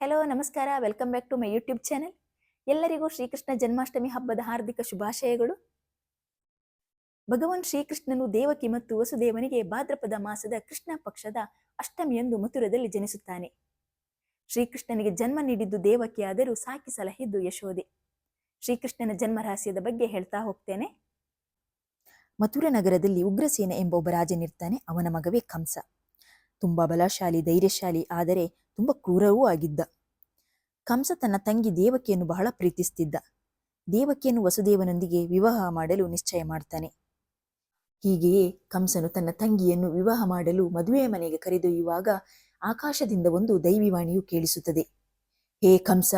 Hello ನಮಸ್ಕಾರ. Welcome back to my YouTube channel ಎಲ್ಲರಿಗೂ ಶ್ರೀಕೃಷ್ಣ ಜನ್ಮಾಷ್ಟಮಿ ಹಬ್ಬದ ಹಾರ್ದಿಕ ಶುಭಾಶಯಗಳು. ಭಗವಾನ್ ಶ್ರೀಕೃಷ್ಣನು ದೇವಕಿ ಮತ್ತು ವಸುದೇವನಿಗೆ ಭಾದ್ರಪದ ಮಾಸದ ಕೃಷ್ಣ ಪಕ್ಷದ ಅಷ್ಟಮಿಯಂದು ಮಥುರದಲ್ಲಿ ಜನಿಸುತ್ತಾನೆ. ಶ್ರೀಕೃಷ್ಣನಿಗೆ ಜನ್ಮ ನೀಡಿದ್ದು ದೇವಕಿಯಾದರೂ ಸಾಕಿ ಸಲಹಿದ್ದು ಯಶೋದೆ. ಶ್ರೀಕೃಷ್ಣನ ಜನ್ಮ ರಹಸ್ಯದ ಬಗ್ಗೆ ಹೇಳ್ತಾ ಹೋಗ್ತೇನೆ. ಮಥುರ ನಗರದಲ್ಲಿ ಉಗ್ರಸೇನ ಎಂಬ ಒಬ್ಬ ರಾಜನಿರ್ತಾನೆ. ಅವನ ಮಗವೇ ಕಂಸ. ತುಂಬಾ ಬಲಶಾಲಿ, ಧೈರ್ಯಶಾಲಿ, ಆದರೆ ತುಂಬ ಕ್ರೂರವೂ ಆಗಿದ್ದ. ಕಂಸ ತನ್ನ ತಂಗಿ ದೇವಕಿಯನ್ನು ಬಹಳ ಪ್ರೀತಿಸ್ತಿದ್ದ. ದೇವಕಿಯನ್ನು ವಸುದೇವನೊಂದಿಗೆ ವಿವಾಹ ಮಾಡಲು ನಿಶ್ಚಯ ಮಾಡ್ತಾನೆ. ಹೀಗೆಯೇ ಕಂಸನು ತನ್ನ ತಂಗಿಯನ್ನು ವಿವಾಹ ಮಾಡಲು ಮದುವೆಯ ಮನೆಗೆ ಕರೆದೊಯ್ಯುವಾಗ ಆಕಾಶದಿಂದ ಒಂದು ದೈವಿವಾಣಿಯು ಕೇಳಿಸುತ್ತದೆ. ಹೇ ಕಂಸ,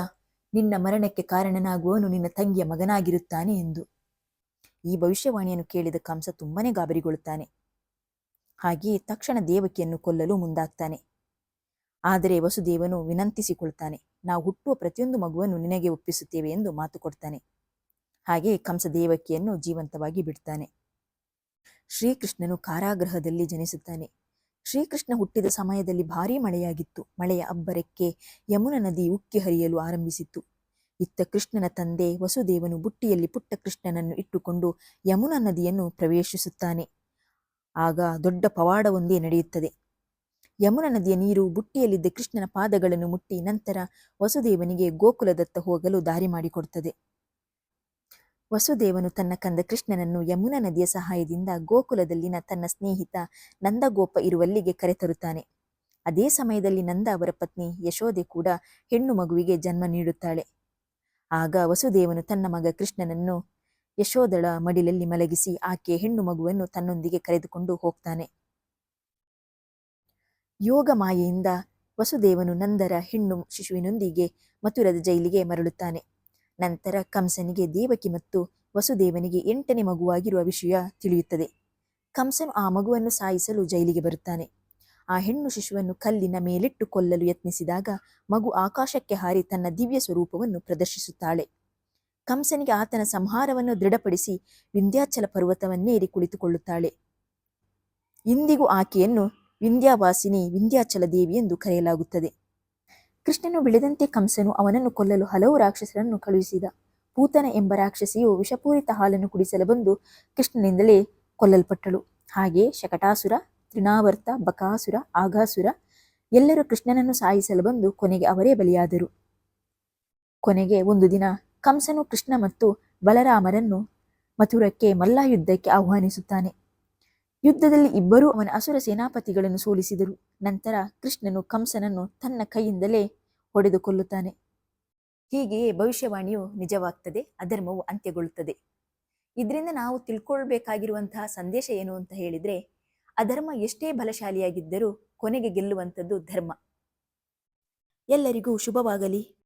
ನಿನ್ನ ಮರಣಕ್ಕೆ ಕಾರಣನಾಗುವನು ನಿನ್ನ ತಂಗಿಯ ಮಗನಾಗಿರುತ್ತಾನೆ ಎಂದು. ಈ ಭವಿಷ್ಯವಾಣಿಯನ್ನು ಕೇಳಿದ ಕಂಸ ತುಂಬನೇ ಗಾಬರಿಗೊಳ್ಳುತ್ತಾನೆ. ಹಾಗೆಯೇ ತಕ್ಷಣ ದೇವಕಿಯನ್ನು ಕೊಲ್ಲಲು ಮುಂದಾಗ್ತಾನೆ. ಆದರೆ ವಸುದೇವನು ವಿನಂತಿಸಿಕೊಳ್ತಾನೆ, ನಾವು ಹುಟ್ಟುವ ಪ್ರತಿಯೊಂದು ಮಗುವನ್ನು ನಿನಗೆ ಒಪ್ಪಿಸುತ್ತೇವೆ ಎಂದು ಮಾತು ಕೊಡ್ತಾನೆ. ಹಾಗೆ ಕಂಸ ದೇವಕಿಯನ್ನು ಜೀವಂತವಾಗಿ ಬಿಡ್ತಾನೆ. ಶ್ರೀಕೃಷ್ಣನು ಕಾರಾಗೃಹದಲ್ಲಿ ಜನಿಸುತ್ತಾನೆ. ಶ್ರೀಕೃಷ್ಣ ಹುಟ್ಟಿದ ಸಮಯದಲ್ಲಿ ಭಾರೀ ಮಳೆಯಾಗಿತ್ತು. ಮಳೆಯ ಅಬ್ಬರಕ್ಕೆ ಯಮುನ ನದಿ ಉಕ್ಕಿ ಹರಿಯಲು ಆರಂಭಿಸಿತ್ತು. ಇತ್ತ ಕೃಷ್ಣನ ತಂದೆ ವಸುದೇವನು ಬುಟ್ಟಿಯಲ್ಲಿ ಪುಟ್ಟ ಕೃಷ್ಣನನ್ನು ಇಟ್ಟುಕೊಂಡು ಯಮುನಾ ನದಿಯನ್ನು ಪ್ರವೇಶಿಸುತ್ತಾನೆ. ಆಗ ದೊಡ್ಡ ಪವಾಡವೊಂದೇ ನಡೆಯುತ್ತದೆ. ಯಮುನಾ ನದಿಯ ನೀರು ಬುಟ್ಟಿಯಲ್ಲಿದ್ದ ಕೃಷ್ಣನ ಪಾದಗಳನ್ನು ಮುಟ್ಟಿ ನಂತರ ವಸುದೇವನಿಗೆ ಗೋಕುಲದತ್ತ ಹೋಗಲು ದಾರಿ ಮಾಡಿಕೊಡುತ್ತದೆ ವಸುದೇವನು ತನ್ನ ಕಂದ ಕೃಷ್ಣನನ್ನು ಯಮುನಾ ನದಿಯ ಸಹಾಯದಿಂದ ಗೋಕುಲದಲ್ಲಿನ ತನ್ನ ಸ್ನೇಹಿತ ನಂದಗೋಪ ಇರುವಲ್ಲಿಗೆ ಕರೆತರುತ್ತಾನೆ. ಅದೇ ಸಮಯದಲ್ಲಿ ನಂದ ಅವರ ಪತ್ನಿ ಯಶೋದೆ ಕೂಡ ಹೆಣ್ಣು ಮಗುವಿಗೆ ಜನ್ಮ ನೀಡುತ್ತಾಳೆ. ಆಗ ವಸುದೇವನು ತನ್ನ ಮಗ ಕೃಷ್ಣನನ್ನು ಯಶೋದಳ ಮಡಿಲಲ್ಲಿ ಮಲಗಿಸಿ ಆಕೆ ಹೆಣ್ಣು ಮಗುವನ್ನು ತನ್ನೊಂದಿಗೆ ಕರೆದುಕೊಂಡು ಹೋಗ್ತಾನೆ. ಯೋಗ ಮಾಯೆಯಿಂದ ವಸುದೇವನು ನಂದರ ಹೆಣ್ಣು ಶಿಶುವಿನೊಂದಿಗೆ ಮಥುರದ ಜೈಲಿಗೆ ಮರಳುತ್ತಾನೆ. ನಂತರ ಕಂಸನಿಗೆ ದೇವಕಿ ಮತ್ತು ವಸುದೇವನಿಗೆ ಎಂಟನೇ ಮಗುವಾಗಿರುವ ವಿಷಯ ತಿಳಿಯುತ್ತದೆ. ಕಂಸನು ಆ ಮಗುವನ್ನು ಸಾಯಿಸಲು ಜೈಲಿಗೆ ಬರುತ್ತಾನೆ. ಆ ಹೆಣ್ಣು ಶಿಶುವನ್ನು ಕಲ್ಲಿನ ಮೇಲಿಟ್ಟು ಕೊಲ್ಲಲು ಯತ್ನಿಸಿದಾಗ ಮಗು ಆಕಾಶಕ್ಕೆ ಹಾರಿ ತನ್ನ ದಿವ್ಯ ಸ್ವರೂಪವನ್ನು ಪ್ರದರ್ಶಿಸುತ್ತಾಳೆ. ಕಂಸನಿಗೆ ಆತನ ಸಂಹಾರವನ್ನು ದೃಢಪಡಿಸಿ ವಿಂಧ್ಯಾಚಲ ಪರ್ವತವನ್ನೇರಿ ಕುಳಿತುಕೊಳ್ಳುತ್ತಾಳೆ. ಇಂದಿಗೂ ಆಕೆಯನ್ನು ವಿಂಧ್ಯಾವಾಸಿನಿ ವಿಂಧ್ಯಾಚಲ ದೇವಿ ಎಂದು ಕರೆಯಲಾಗುತ್ತದೆ. ಕೃಷ್ಣನು ಬೆಳೆದಂತೆ ಕಂಸನು ಅವನನ್ನು ಕೊಲ್ಲಲು ಹಲವು ರಾಕ್ಷಸರನ್ನು ಕಳುಹಿಸಿದ. ಪೂತನ ಎಂಬ ರಾಕ್ಷಸಿಯು ವಿಷಪೂರಿತ ಹಾಲನ್ನು ಕುಡಿಸಲು ಬಂದು ಕೃಷ್ಣನಿಂದಲೇ ಕೊಲ್ಲಲ್ಪಟ್ಟಳು. ಹಾಗೆ ಶಕಟಾಸುರ ತ್ರಿನಾವರ್ತ ಬಕಾಸುರ ಆಘಾಸುರ ಎಲ್ಲರೂ ಕೃಷ್ಣನನ್ನು ಸಾಯಿಸಲು ಬಂದು ಕೊನೆಗೆ ಅವರೇ ಬಲಿಯಾದರು. ಕೊನೆಗೆ ಒಂದು ದಿನ ಕಂಸನು ಕೃಷ್ಣ ಮತ್ತು ಬಲರಾಮರನ್ನು ಮಥುರಕ್ಕೆ ಮಲ್ಲಯುದ್ಧಕ್ಕೆ ಆಹ್ವಾನಿಸುತ್ತಾನೆ. ಯುದ್ಧದಲ್ಲಿ ಇಬ್ಬರೂ ಅವನ ಅಸುರ ಸೇನಾಪತಿಗಳನ್ನು ಸೋಲಿಸಿದರು. ನಂತರ ಕೃಷ್ಣನು ಕಂಸನನ್ನು ತನ್ನ ಕೈಯಿಂದಲೇ ಹೊಡೆದು ಕೊಲ್ಲುತ್ತಾನೆ ಹೀಗೆಯೇ ಭವಿಷ್ಯವಾಣಿಯು ನಿಜವಾಗ್ತದೆ, ಅಧರ್ಮವು ಅಂತ್ಯಗೊಳ್ಳುತ್ತದೆ. ಇದರಿಂದ ನಾವು ತಿಳ್ಕೊಳ್ಬೇಕಾಗಿರುವಂತಹ ಸಂದೇಶ ಏನು ಅಂತ ಹೇಳಿದ್ರೆ, ಅಧರ್ಮ ಎಷ್ಟೇ ಬಲಶಾಲಿಯಾಗಿದ್ದರೂ ಕೊನೆಗೆ ಗೆಲ್ಲುವಂಥದ್ದು ಧರ್ಮ. ಎಲ್ಲರಿಗೂ ಶುಭವಾಗಲಿ.